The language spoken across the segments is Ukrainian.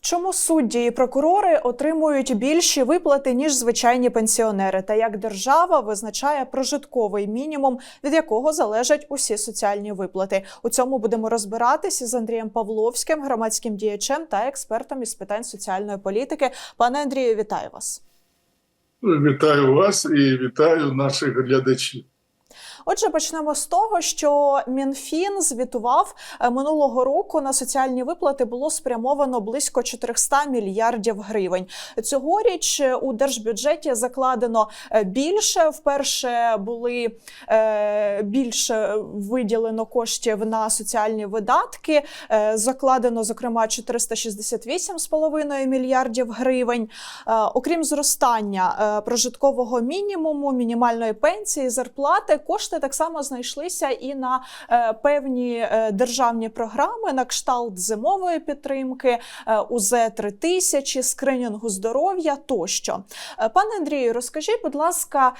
Чому судді і прокурори отримують більші виплати ніж звичайні пенсіонери, та як держава визначає прожитковий мінімум, від якого залежать усі соціальні виплати? У цьому будемо розбиратися з Андрієм Павловським, громадським діячем та експертом із питань соціальної політики. Пане Андрію, вітаю вас. Вітаю вас і вітаю наших глядачів. Отже, почнемо з того, що Мінфін звітував е, минулого року на соціальні виплати було спрямовано близько 400 мільярдів гривень. Цьогоріч е, у держбюджеті закладено е, більше. Вперше були більше виділено коштів на соціальні видатки. Закладено зокрема 468,5 мільярдів гривень. Окрім зростання прожиткового мінімуму, мінімальної пенсії, зарплати, кошти так само знайшлися і на е, певні е, державні програми на кшталт зимової підтримки, е, УЗ 3000 скринінгу здоров'я тощо. Пане Андрію, розкажіть, будь ласка,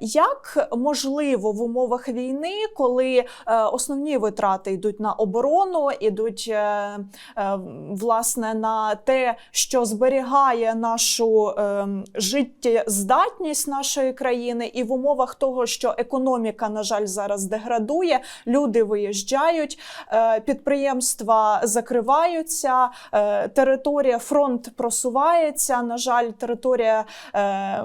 як можливо в умовах війни, коли основні витрати йдуть на оборону, ідуть власне на те, що зберігає нашу е, життєздатність нашої країни, і в умовах того, що економіка, на жаль, зараз деградує, люди виїжджають, е, підприємства закриваються, е, територія фронт просувається. На жаль, територія е,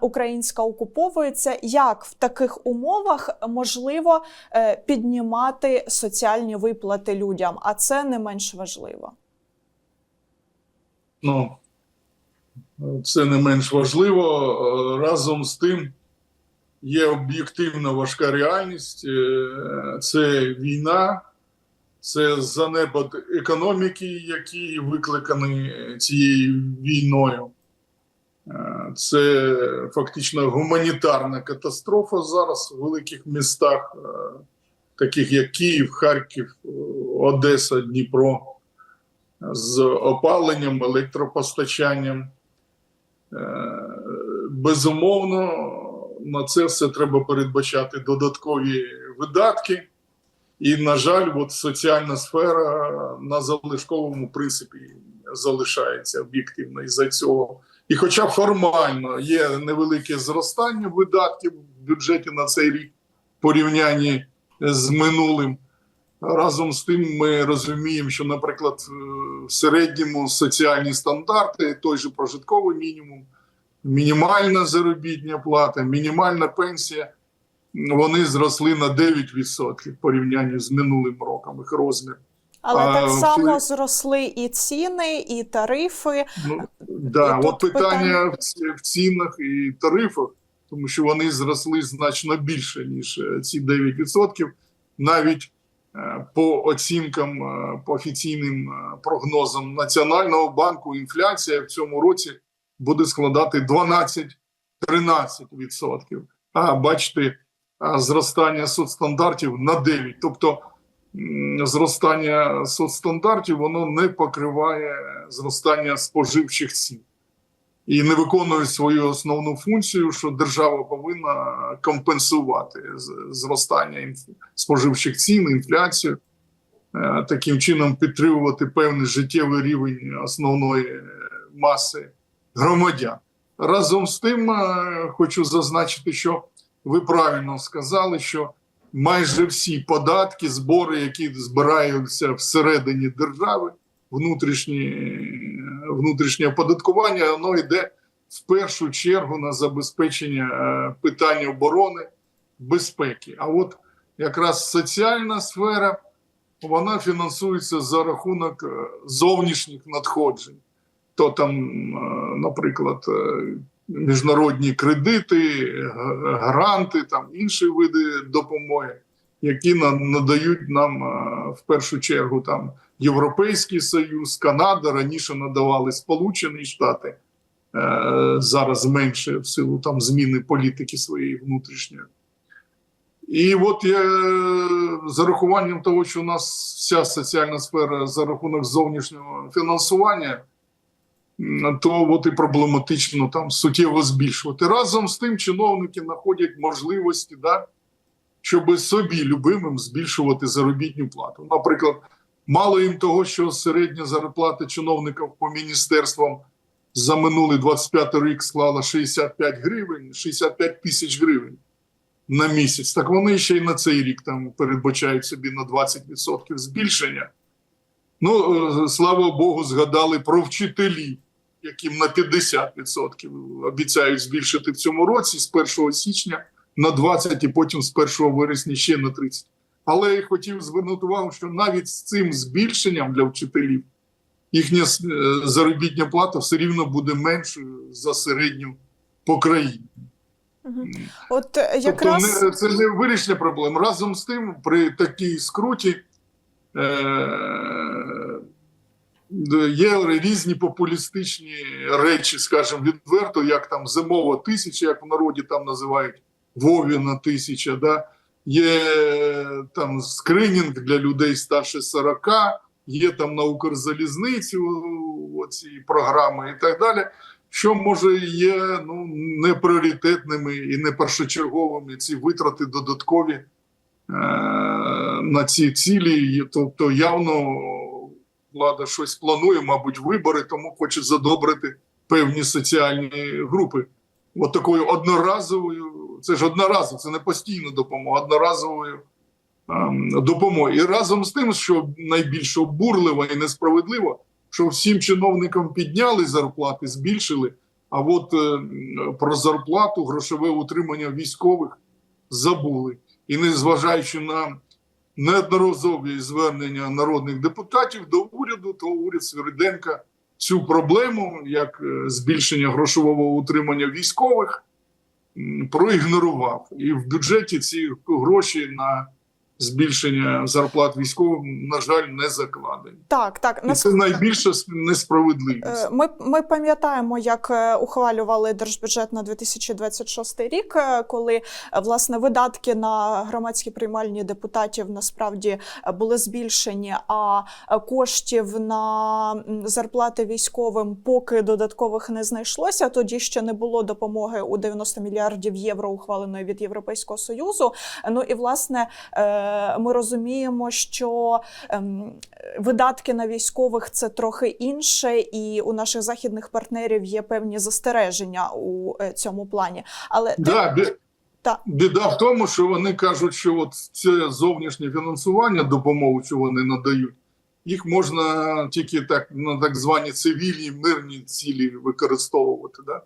українська окуповується. Як в таких умовах можливо піднімати соціальні виплати людям? А це не менш важливо. Ну, це не менш важливо. Разом з тим є об'єктивна важка реальність. Е, Це війна, це занепад економіки, які викликані цією війною. Е, Це фактично гуманітарна катастрофа зараз в великих містах, е, таких як Київ, Харків, Одеса, Дніпро з опаленням, електропостачанням. Безумовно, на це все треба передбачати додаткові видатки. І, на жаль, от соціальна сфера на залишковому принципі залишається об'єктивно із-за цього. І хоча формально є невелике зростання видатків в бюджеті на цей рік в порівнянні з минулим, Разом з тим, ми розуміємо, що, наприклад, в середньому соціальні стандарти, той же прожитковий мінімум, мінімальна заробітня плата, мінімальна пенсія, вони зросли на 9% в порівнянні з минулим роком їх розмір. Але А, так само коли- зросли і ціни, і тарифи. Ну, да, І от питання питання- в цінах і тарифах, тому що вони зросли значно більше, ніж е, ці 9%. Навіть е, по оцінкам, е, по офіційним прогнозам Національного банку, інфляція в цьому році буде складати 12-13%. А бачите, зростання соцстандартів на 9%. Тобто зростання соцстандартів воно не покриває зростання споживчих цін і не виконує свою основну функцію, що держава повинна компенсувати зростання споживчих цін, інфляцію, е, таким чином підтримувати певний життєвий рівень основної е, маси громадян. Разом з тим, е, хочу зазначити, що ви правильно сказали, що майже всі податки, збори, які збираються всередині держави, внутрішні, внутрішнє оподаткування, воно йде в першу чергу на забезпечення е, питань оборони, безпеки. А от якраз соціальна сфера вона фінансується за рахунок е, зовнішніх надходжень. То там, е, наприклад, е, міжнародні кредити, гранти, там інші види допомоги, які надають нам е, в першу чергу там Європейський Союз, Канада раніше надавали Сполучені Штати, зараз менше в силу там зміни політики своєї внутрішньої. І от я за рахуванням того, що у нас вся соціальна сфера за рахунок зовнішнього фінансування, то от і проблематично там суттєво збільшувати. Разом з тим чиновники знаходять можливості, да, щоб собі любимим збільшувати заробітну плату. Наприклад, Мало їм того, що середня зарплата чиновників по міністерствам за минулий 25 рік склала 65 гривень, 65 тисяч гривень на місяць. Так вони ще й на цей рік там передбачають собі на 20% збільшення. Ну, е, слава Богу, згадали про вчителів, яким на 50% обіцяють збільшити в цьому році з 1 січня на 20% і потім з 1 вересня ще на 30. Але я хотів звернути увагу, що навіть з цим збільшенням для вчителів їхня е, заробітня плата все рівно буде меншою за середню по країні. От е, якраз Тобто не, це не вирішення проблем. Разом з тим, при такій скруті е, є різні популістичні речі, скажімо, відверто, як там зимова тисяча, як в народі там називають Вовіна тисяча. Да? Є там скринінг для людей старше 40, є там на Укрзалізниці оці програми і так далі що може є ну не пріоритетними і не першочерговими ці витрати додаткові е, на ці цілі. Тобто, явно влада щось планує, мабуть, вибори, тому хоче задобрити певні соціальні групи. От такою одноразовою, це ж одноразово, це не постійна допомога, одноразовою ем, допомогою. І разом з тим, що найбільш обурливо і несправедливо, що всім чиновникам підняли зарплати, збільшили. А от е, про зарплату, грошове утримання військових забули. І незважаючи на неодноразові звернення народних депутатів до уряду, то уряд Свириденка цю проблему, як е, збільшення грошового утримання військових, проігнорував. І в бюджеті ці гроші на збільшення зарплат військовим, на жаль, не закладені. так, так І це найбільша несправедливість. Е, Ми, ми пам'ятаємо, як е, ухвалювали держбюджет на 2026 рік, е, коли власне видатки на громадські приймальні депутатів насправді були збільшені, а коштів на зарплати військовим поки додаткових не знайшлося. Тоді ще не було допомоги у 90 мільярдів євро, ухваленої від Європейського союзу. Ну і власне ми розуміємо, що ем, видатки на військових це трохи інше, і у наших західних партнерів є певні застереження у е, цьому плані. Але Да, бі- Так. біда в тому, що вони кажуть, що от це зовнішнє фінансування допомоги, що вони надають, їх можна тільки так на так звані цивільні мирні цілі використовувати. Да?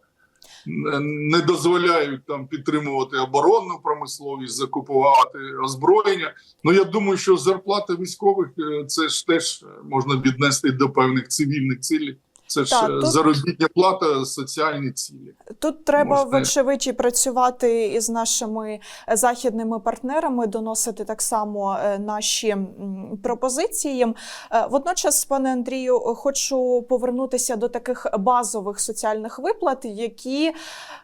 Не- дозволяють там підтримувати оборонну промисловість, закупувати озброєння. Ну я думаю, що зарплата військових е, це ж теж можна віднести до певних цивільних цілей. Це ж Так, тут- заробітня плата, соціальні цілі. Тут треба Можна- вочевидь працювати із нашими е, західними партнерами, доносити так само е, наші пропозиції. Е, Водночас, пане Андрію, хочу повернутися до таких базових соціальних виплат, які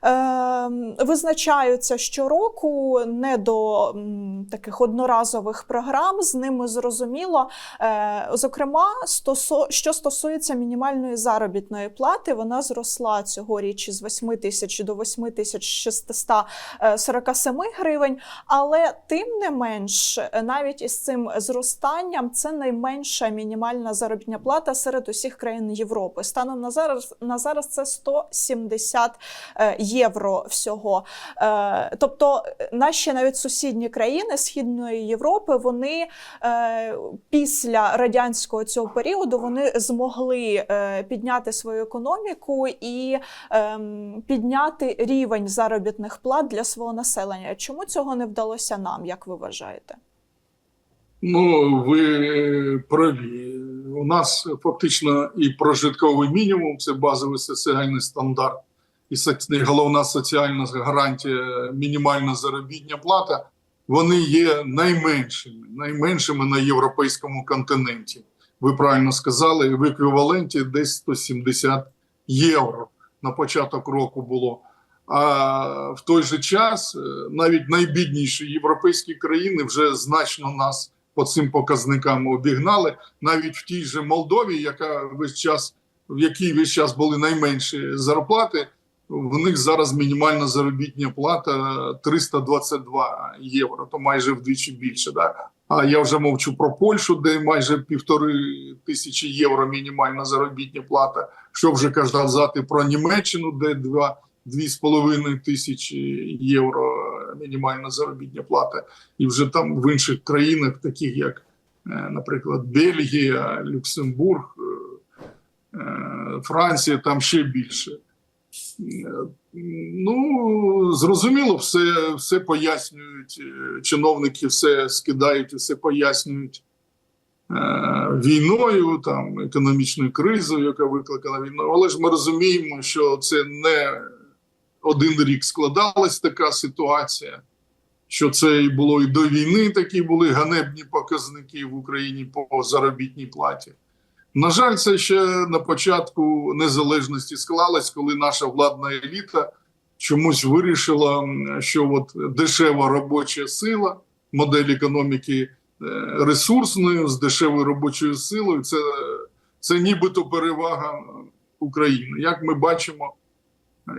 е, визначаються щороку не до м, таких одноразових програм. З ними зрозуміло. Е, Зокрема, стосо, що стосується мінімальної заробітної плати, вона зросла цьогоріч із 8 тисяч до 8 тисяч 647 гривень. Але тим не менш, навіть із цим зростанням, це найменша мінімальна заробітна плата серед усіх країн Європи. Станом на зараз на зараз це 170 е, євро всього. Е, Тобто наші навіть сусідні країни Східної Європи, вони е, після радянського цього періоду вони змогли е, підняти свою економіку і ем, підняти рівень заробітних плат для свого населення. Чому цього не вдалося нам, як ви вважаєте? Ну, ви праві. У нас фактично і прожитковий мінімум це базовий соціальний стандарт, і головна соціальна гарантія мінімальна заробітня плата. Вони є найменшими, найменшими на європейському континенті. Ви правильно сказали, в еквіваленті десь 170 євро на початок року було. А в той же час е, навіть найбідніші європейські країни вже значно нас по цим показникам обігнали. Навіть в тій же Молдові, яка весь час, в якій весь час були найменші зарплати, в них зараз мінімальна заробітня плата 322 євро, то майже вдвічі більше. Да? А я вже мовчу про Польщу, де майже півтори тисячі євро мінімальна заробітня плата. Що вже казати про Німеччину, де два дві з половиною тисячі євро мінімальна заробітня плата, і вже там в інших країнах, таких як, е, наприклад, Бельгія, Люксембург, е, е, Франція, там ще більше. Ну, зрозуміло, все, все пояснюють, е, чиновники все скидають, все пояснюють е, війною, там, економічною кризою, яка викликана війною. Але ж ми розуміємо, що це не один рік складалась така ситуація, що це і було і до війни такі були ганебні показники в Україні по заробітній платі. На жаль, це ще на початку незалежності склалось, коли наша владна еліта чомусь вирішила, що от дешева робоча сила, модель економіки е, ресурсною з дешевою робочою силою, це, це нібито перевага України. Як ми бачимо,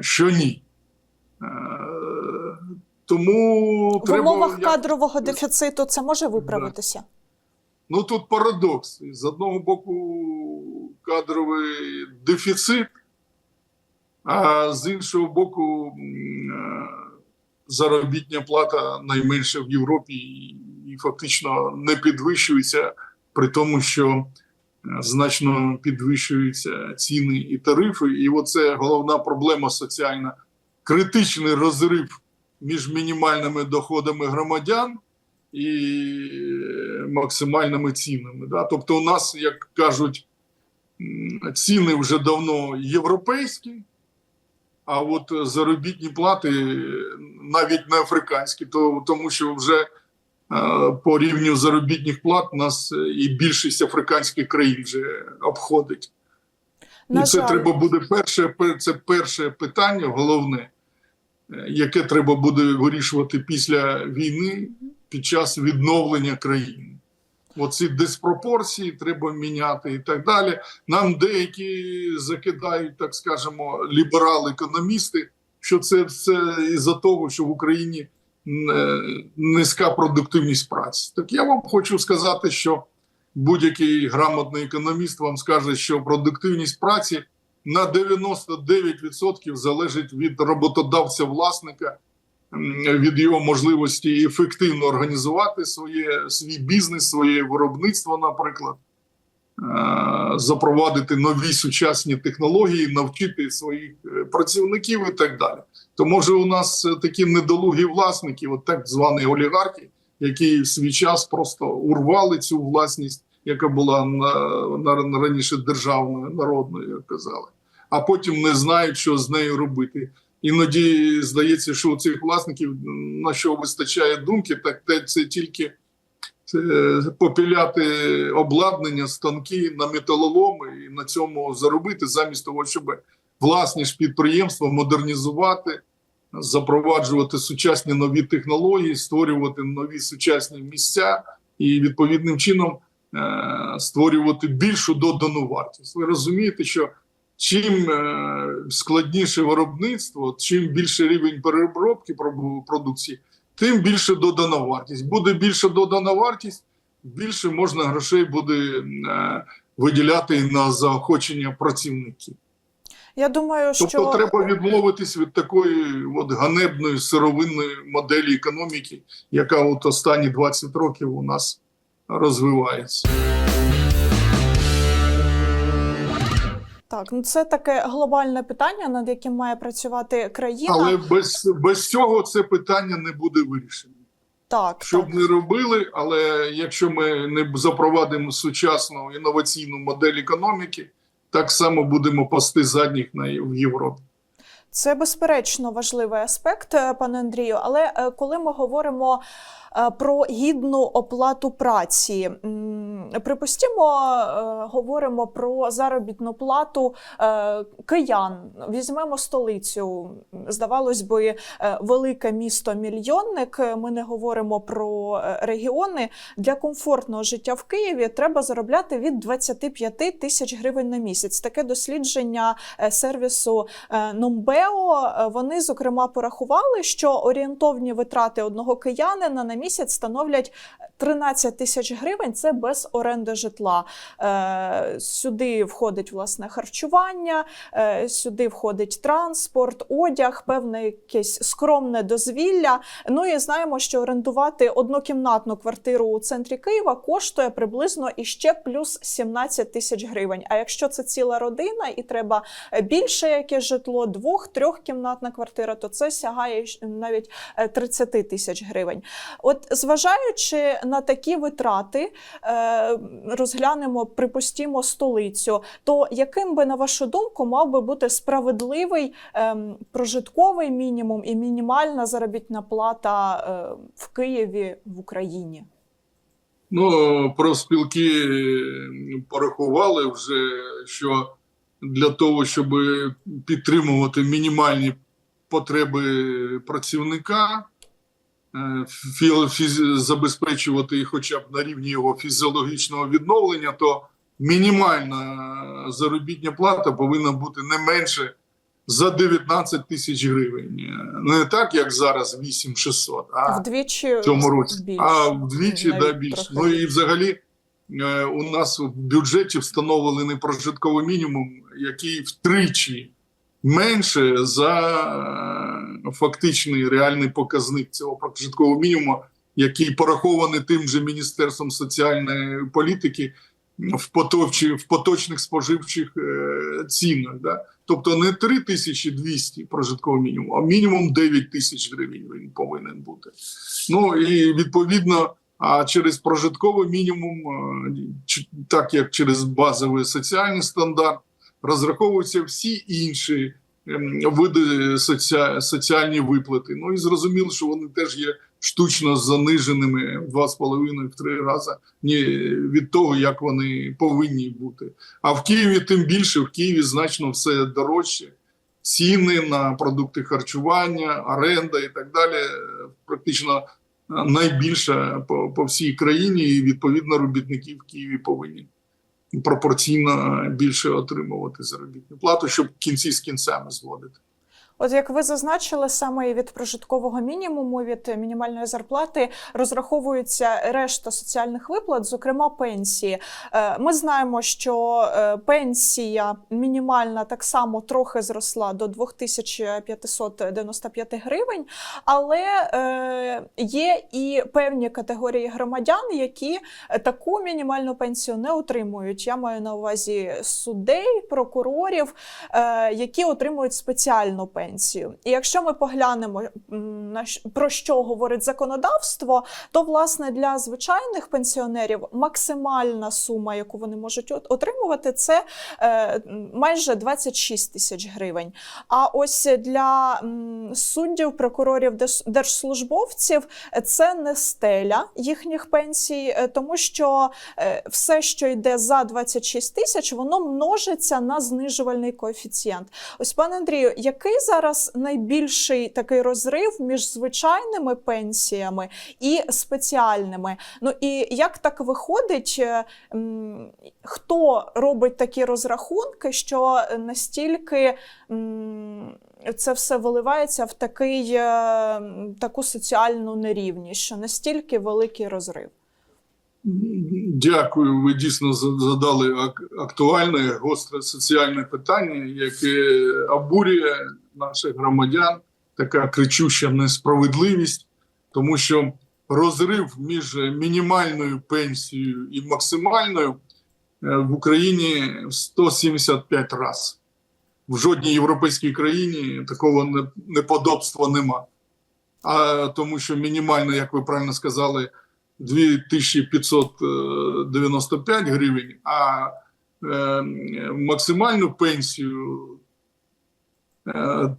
що ні. Е, Тому В треба умовах як- кадрового дефіциту це може виправитися? Ну тут парадокс. З одного боку, кадровий дефіцит, а з іншого боку, е, заробітня плата найменша в Європі і, фактично не підвищується, при тому, що е, значно підвищуються ціни і тарифи. І оце головна проблема соціальна критичний розрив між мінімальними доходами громадян і максимальними цінами. Да? Тобто, у нас, як кажуть, ціни вже давно європейські, а от заробітні плати навіть не африканські, то, тому що вже е, по рівню заробітних плат нас е, і більшість африканських країн вже обходить. На і це треба буде перше, пер- це перше питання, головне, е, яке треба буде вирішувати після війни під час відновлення країни. Оці диспропорції треба міняти і так далі. Нам деякі закидають, так скажемо, ліберали-економісти, що це все із-за того, що в Україні е, низька продуктивність праці. Так я вам хочу сказати, що будь-який грамотний економіст вам скаже, що продуктивність праці на 99% залежить від роботодавця власника, від його можливості ефективно організувати своє свій бізнес, своє виробництво, наприклад, е, запровадити нові сучасні технології, навчити своїх е, працівників і так далі. То може у нас е, такі недолугі власники, от так звані олігархи, які в свій час просто урвали цю власність, яка була на, на, на раніше державною, народною, як казали, а потім не знають, що з нею робити. Іноді здається, що у цих власників на що вистачає думки, так це тільки е, попіляти обладнання, станки на металоломи і на цьому заробити, замість того, щоб власні ж підприємства модернізувати, запроваджувати сучасні нові технології, створювати нові сучасні місця і відповідним чином е, створювати більшу додану вартість. Ви розумієте, що чим е, складніше виробництво, чим більше рівень переробки продукції, тим більше додана вартість. Буде більше додана вартість, більше можна грошей буде е, виділяти на заохочення працівників. Я думаю, що Тобто треба відмовитись від такої от ганебної сировинної моделі економіки, яка от останні 20 років у нас розвивається. Так, ну це таке глобальне питання, над яким має працювати країна. Але без, без цього це питання не буде вирішено. так, Що так. б не робили, але якщо ми не запровадимо сучасну інноваційну модель економіки, так само будемо пасти задніх на в Європі. Це безперечно важливий аспект, е, пане Андрію. Але е, коли ми говоримо про гідну оплату праці, припустімо, е, говоримо про заробітну плату е, киян. Візьмемо столицю. Здавалось би, е, велике місто мільйонник. Е, Ми не говоримо про е, регіони. Для комфортного життя в Києві треба заробляти від 25 тисяч гривень на місяць. Таке дослідження е, сервісу е, Номбео. е, Вони зокрема порахували, що орієнтовні витрати одного киянина на місяць місяць становлять 13 тисяч гривень. Це без оренди житла. Е, Сюди входить власне харчування, е, сюди входить транспорт, одяг, певне якесь скромне дозвілля. Ну і знаємо, що орендувати однокімнатну квартиру у центрі Києва коштує приблизно іще плюс 17 тисяч гривень. А якщо це ціла родина і треба більше якесь житло, двох-трьохкімнатна квартира, то це сягає навіть е, 30 тисяч гривень. От зважаючи на такі витрати, е, розглянемо, припустімо, столицю. То яким би на вашу думку мав би бути справедливий ем, прожитковий мінімум і мінімальна заробітна плата е, в Києві в Україні? Ну, профспілки порахували вже, що для того, щоб підтримувати мінімальні потреби працівника, забезпечувати хоча б на рівні його фізіологічного відновлення, то мінімальна заробітня плата повинна бути не менше за 19 тисяч гривень. Е, Не так, як зараз 8600, а Вдвічі в цьому році, більше. а вдвічі Навіть да, більше. трохи Ну і взагалі е, у нас в бюджеті встановлений прожитковий мінімум, який втричі менше за е, фактичний реальний показник цього прожиткового мінімуму, який порахований тим же Міністерством соціальної політики в, поточі, в поточних споживчих е, цінах. Да? Тобто не 3200 прожиткового мінімуму, а мінімум 9 тисяч гривень він повинен бути. Ну і відповідно, а через прожитковий мінімум, е, так як через базовий соціальний стандарт, розраховуються всі інші ем, види соці... соціальні виплати. Ну і зрозуміло, що вони теж є штучно заниженими в 2,5-3 рази ні від того, як вони повинні бути. А в Києві тим більше, в Києві значно все дорожче. Ціни на продукти харчування, оренда і так далі е, практично е, найбільша по, по всій країні, і відповідно робітники в Києві повинні пропорційно більше отримувати заробітну плату, щоб кінці з кінцями зводити. От як ви зазначили, саме від прожиткового мінімуму, від мінімальної зарплати розраховується решта соціальних виплат, зокрема пенсії. Е, Ми знаємо, що е, пенсія мінімальна так само трохи зросла до 2595 гривень, але е, є і певні категорії громадян, які таку мінімальну пенсію не отримують. Я маю на увазі судей, прокурорів, які отримують спеціальну пенсію. І якщо ми поглянемо про що говорить законодавство, то власне для звичайних пенсіонерів максимальна сума, яку вони можуть отримувати, це е, майже 26 тисяч гривень. А ось для суддів, прокурорів, держслужбовців е, це не стеля їхніх пенсій, е, тому що все, що йде за 26 тисяч, воно множиться на знижувальний коефіцієнт. Ось, пане Андрію, який зараз найбільший такий розрив між звичайними пенсіями і спеціальними? Ну і як так виходить, е, хто робить такі розрахунки, що настільки це все виливається в такий, е, таку соціальну нерівність, що настільки великий розрив? Дякую. Ви дійсно за- задали актуальне, гостре соціальне питання, яке обурює наших громадян, така кричуща несправедливість, тому що розрив між мінімальною пенсією і максимальною е, в Україні 175 разів. В жодній європейській країні такого неподобства нема. А тому, що мінімально, як ви правильно сказали, 2595 гривень, а е, максимальну пенсію е,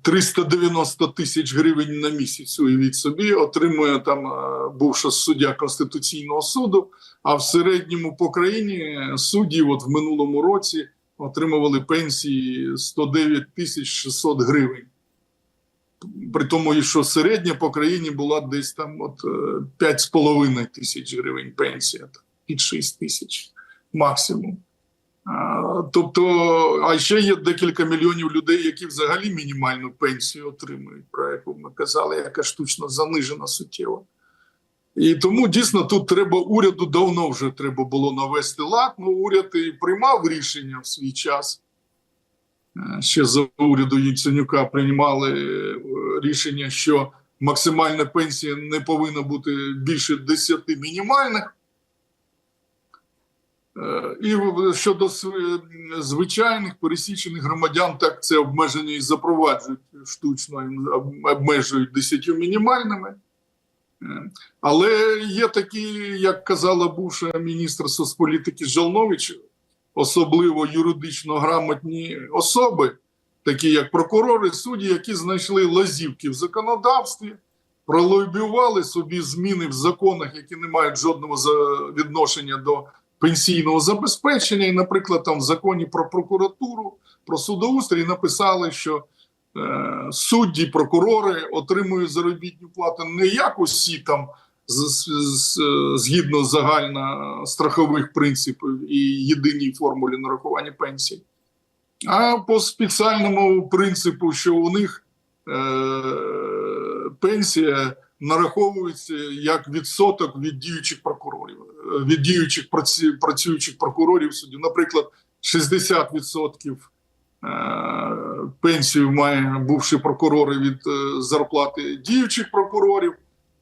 390 тисяч гривень на місяць. Уявіть собі, отримує там е, бувша суддя Конституційного суду. А в середньому по країні судді, от в минулому році, отримували пенсії 109 тисяч 600 гривень. При тому, що середня по країні була десь там от е, 5,5 тисяч гривень пенсія, під 6 тисяч максимум. Тобто, а ще є декілька мільйонів людей, які взагалі мінімальну пенсію отримують, про яку ми казали, яка штучно занижена суттєво. І тому дійсно тут треба уряду давно вже треба було навести лад. Ну, уряд і приймав рішення в свій час. Е, Ще за уряду Яценюка приймали е, рішення, що максимальна пенсія не повинна бути більше 10 мінімальних. Е, І щодо звичайних пересічених громадян, так це обмеження і запроваджують штучно, обмежують 10 мінімальними. Е, Але є такі, як казала бувша міністр соцполітики Жалнович, особливо юридично грамотні особи, такі як прокурори, судді, які знайшли лазівки в законодавстві, пролобіювали собі зміни в законах, які не мають жодного відношення до пенсійного забезпечення. І, наприклад, там в законі про прокуратуру, про судоустрій написали, що е, судді, прокурори отримують заробітну плату не як усі там з, з, згідно загально страхових принципів і єдиній формулі нарахування пенсій, а по спеціальному принципу, що у них е, пенсія нараховується як відсоток від діючих прокурорів, від діючих працюючих прокурорів суддів. Наприклад, 60% е, пенсію має бувші прокурори від е, зарплати діючих прокурорів,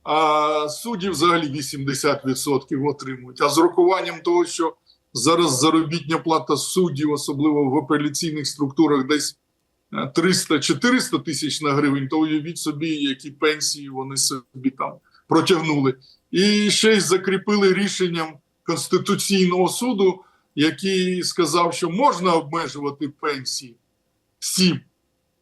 а судді взагалі 80% отримують. А з урахуванням того, що зараз заробітня плата суддів, особливо в апеляційних структурах, десь е, 300-400 тисяч на гривень, то уявіть собі, які пенсії вони собі там протягнули. І ще й закріпили рішенням Конституційного суду, який сказав, що можна обмежувати пенсії всім,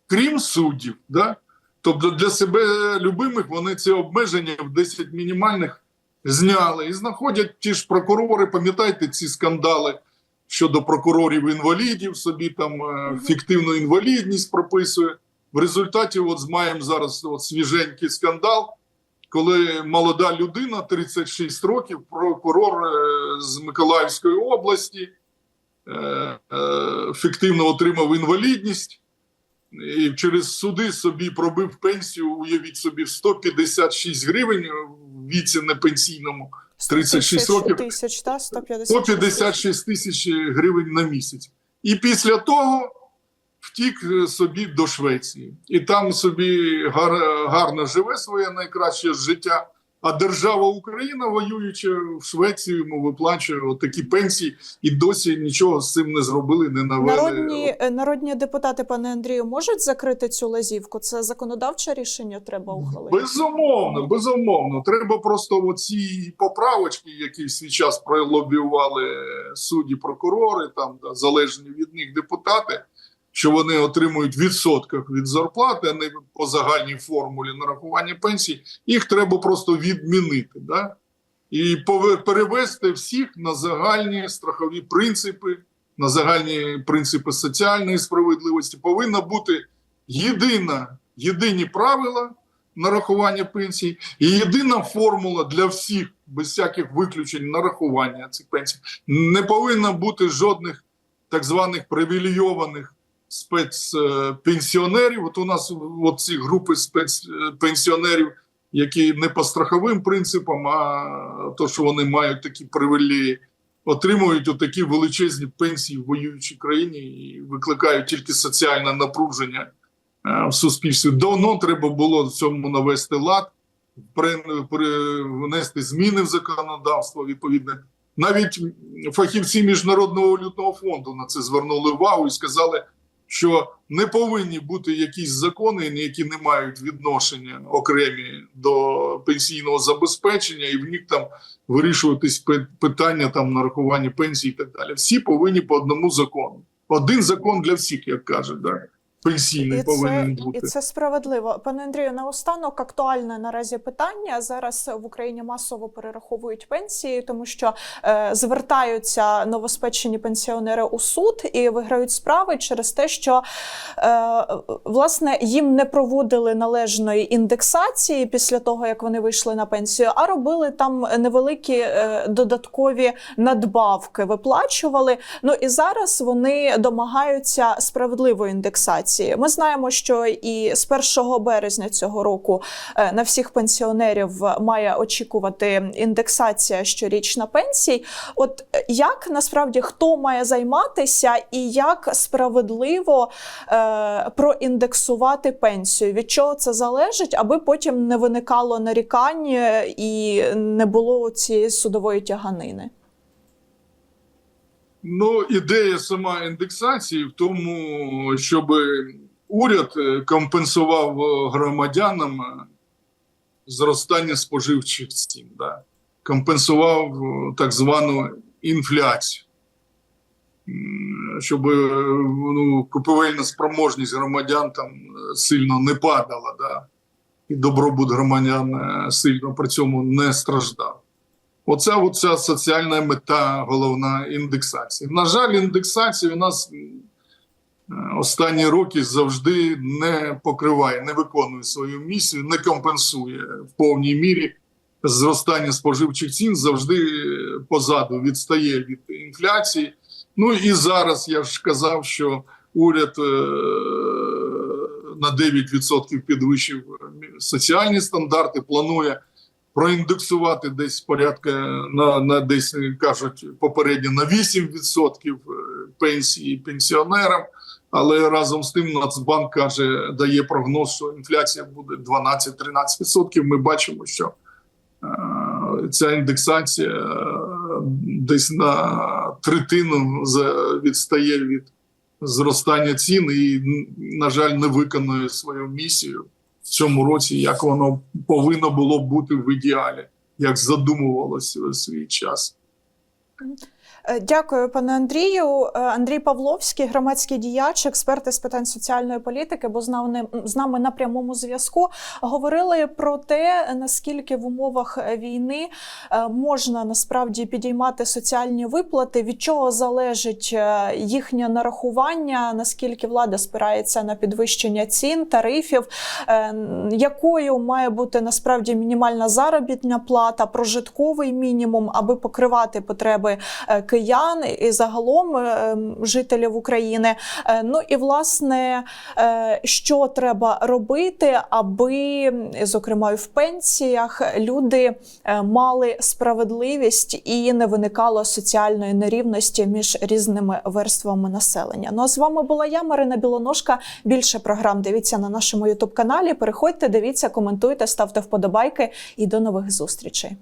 крім суддів. Да? Тобто для себе любимих вони ці обмеження в 10 мінімальних зняли і знаходять ті ж прокурори, пам'ятаєте ці скандали щодо прокурорів інвалідів, собі там е, фіктивну інвалідність прописує. В результаті от маємо зараз от свіженький скандал, коли молода людина, 36 років, прокурор е, з Миколаївської області, е, е, фіктивно отримав інвалідність і через суди собі пробив пенсію, уявіть собі, в 156 гривень в віці не пенсійному, 36 років. тисяч, та 150 156 тисяч гривень на місяць. І після того втік е, собі до Швеції. І там собі гар, гарно живе своє найкраще життя. А держава Україна, воюючи в Швецію, йому виплачує такі пенсії, і досі нічого з цим не зробили, не навели. Народні, е, народні депутати, пане Андрію, можуть закрити цю лазівку? Це законодавче рішення треба ухвалити? Безумовно, безумовно. Треба просто оці поправочки, які в свій час пролобіювали судді, прокурори, там да, залежні від них депутати, що вони отримують відсотках від зарплати, а не по загальній формулі нарахування пенсій. Їх треба просто відмінити. Да? І перевести всіх на загальні страхові принципи, на загальні принципи соціальної справедливості. Повинна бути єдина, єдині правила нарахування пенсій і єдина формула для всіх, без всяких виключень нарахування цих пенсій. Не повинно бути жодних так званих привілейованих спецпенсіонерів. От у нас от ці групи спецпенсіонерів, які не по страховим принципам, а то, що вони мають такі привілеї, отримують отакі величезні пенсії в воюючій країні і викликають тільки соціальне напруження е, в суспільстві. Давно треба було в цьому навести лад, внести зміни в законодавство відповідне. Навіть фахівці міжнародного валютного фонду на це звернули увагу і сказали, що не повинні бути якісь закони, які не мають відношення окремі до пенсійного забезпечення, і в них там вирішуватись пи- питання там нарахування пенсій і так далі. Всі повинні по одному закону. Один закон для всіх, як кажуть, да? Пенсійний І це, бути. і це справедливо. Пане Андрію, наостанок актуальне наразі питання. Зараз в Україні масово перераховують пенсії, тому що е, звертаються новоспечені пенсіонери у суд і виграють справи через те, що е, власне їм не проводили належної індексації після того, як вони вийшли на пенсію, а робили там невеликі е, додаткові надбавки, виплачували. Ну і зараз вони домагаються справедливої індексації. Індексації. Ми знаємо, що і з 1 березня цього року е, на всіх пенсіонерів має очікувати індексація щорічна пенсій. От е, як насправді хто має займатися і як справедливо е, проіндексувати пенсію? Від чого це залежить, аби потім не виникало нарікань е, і не було цієї судової тяганини? Ну, ідея сама індексації в тому, щоб уряд е, компенсував е, громадянам е, зростання споживчих цін, да? компенсував так звану інфляцію, щоб ну, купівельна спроможність громадян там сильно не падала, да? і добробут громадян сильно при цьому не страждав. Оця, оця соціальна мета, головна індексація. На жаль, індексація у нас е, останні роки завжди не покриває, не виконує свою місію, не компенсує в повній мірі зростання споживчих цін, завжди е, позаду відстає від інфляції. Ну і зараз я ж казав, що уряд е, на 9% підвищив соціальні стандарти, планує проіндексувати десь порядка на, на десь кажуть попередньо на 8% е, пенсії пенсіонерам. Але разом з тим Нацбанк каже, дає прогноз, що інфляція буде 12-13%. Ми бачимо, що е, ця індексація е, десь на третину відстає від зростання цін і, на жаль, не виконує свою місію в цьому році, як воно повинно було бути в ідеалі, як задумувалося у свій час. Е, Дякую, пане Андрію. Е, Андрій Павловський, громадський діяч, експерт із питань соціальної політики, бо з нами, з на прямому зв'язку. Говорили про те, наскільки в умовах війни е, можна насправді підіймати соціальні виплати, від чого залежить їхнє нарахування, наскільки влада спирається на підвищення цін, тарифів, якою має бути насправді мінімальна заробітна плата, прожитковий мінімум, аби покривати потреби е, киян і загалом е, жителів України. Е, Ну і власне, е, що треба робити, аби, зокрема, і в пенсіях люди мали справедливість і не виникало соціальної нерівності між різними верствами населення. Ну а з вами була я, Марина Білоножка. Більше програм дивіться на нашому Ютуб каналі. Переходьте, дивіться, коментуйте, ставте вподобайки і до нових зустрічей.